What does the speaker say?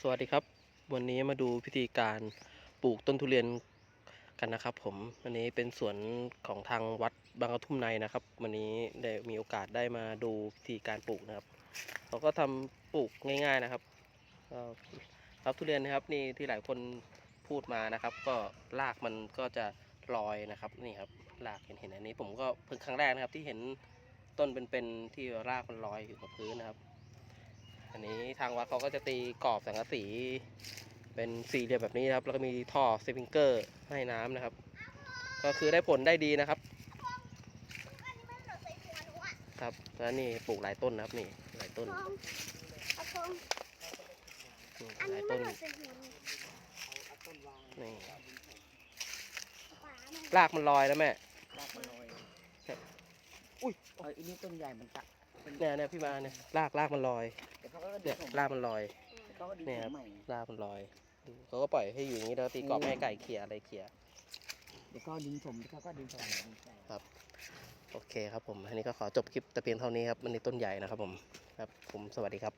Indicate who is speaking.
Speaker 1: สวัสดีครับ วันนี้มาดูพิธีการปลูกต้นทุเรียนกันนะครับผมวันนี้เป็นสวนของทางวัดบางกระทุ่มในนะครับ วันนี้ได้มีโอกาสได้มาดูพิธีการปลูกนะครับเขาก็ทำปลูกง่าย ๆนะครับก็รับทุเรียนนะครับนี่ที่หลายคนพูดมานะครับ ก็รากมันก็จะลอยนะครับนี่ครับรากเห็นเห็นอันนี้ ผมก็เพิ่งครั้งแรกนะครับที่เห็นต้นเป็นๆที่รากมันลอยอยู่กับพื้นนะครับ ทางวัดเขาก็จะตีกรอบสังกะสี เป็นสี่เหลี่ยมแบบนี้นะครับ แล้วก็มีท่อสปริงเกอร์ให้น้ำนะครับ ก็คือได้ผลได้ดีนะครับ ครับแล้วนี่ปลูกหลายต้นนะครับนี่หลายต้น
Speaker 2: ทองเอาทอง
Speaker 1: นี่
Speaker 2: อัน
Speaker 1: หลา
Speaker 2: นี้
Speaker 1: ย
Speaker 2: มั
Speaker 1: ต้
Speaker 2: น
Speaker 1: น
Speaker 2: หลุดใส่หัวหนู
Speaker 1: นี่
Speaker 2: ฝามัน
Speaker 1: รากมันลอยแล้วแม่
Speaker 3: รากมันลอย
Speaker 1: ครับอุ้ย
Speaker 3: เอออันนี้ต้นใหญ่มันตักเป็น
Speaker 1: เนี่ยเนี่ยพี่มาเนี่ยรากรากมันลอย
Speaker 3: เดี๋ยวเขาก็ดึ
Speaker 1: เนี่ย
Speaker 3: งผม
Speaker 1: รากมันลอย
Speaker 3: เดี๋ยวเขาก็ดึง
Speaker 1: เนี่ย
Speaker 3: ผ
Speaker 1: ครับ
Speaker 3: มใหม่
Speaker 1: รากมันลอยดูเขาก็ปล่อยให้อยู่อย่างนี้แล้วตีกรอบไม่ให้ไก่เขี่ยอะไรเขี่ย
Speaker 3: เดี๋ยวเขาดึงผมเดี๋ยวเขาก็ดึงผมดึงใส่
Speaker 1: โอเคครับผม อันนี้ก็ขอจบคลิปแต่เพียงเท่านี้ครับ มันในต้นใหญ่นะครับผม ครับผม สวัสดีครับ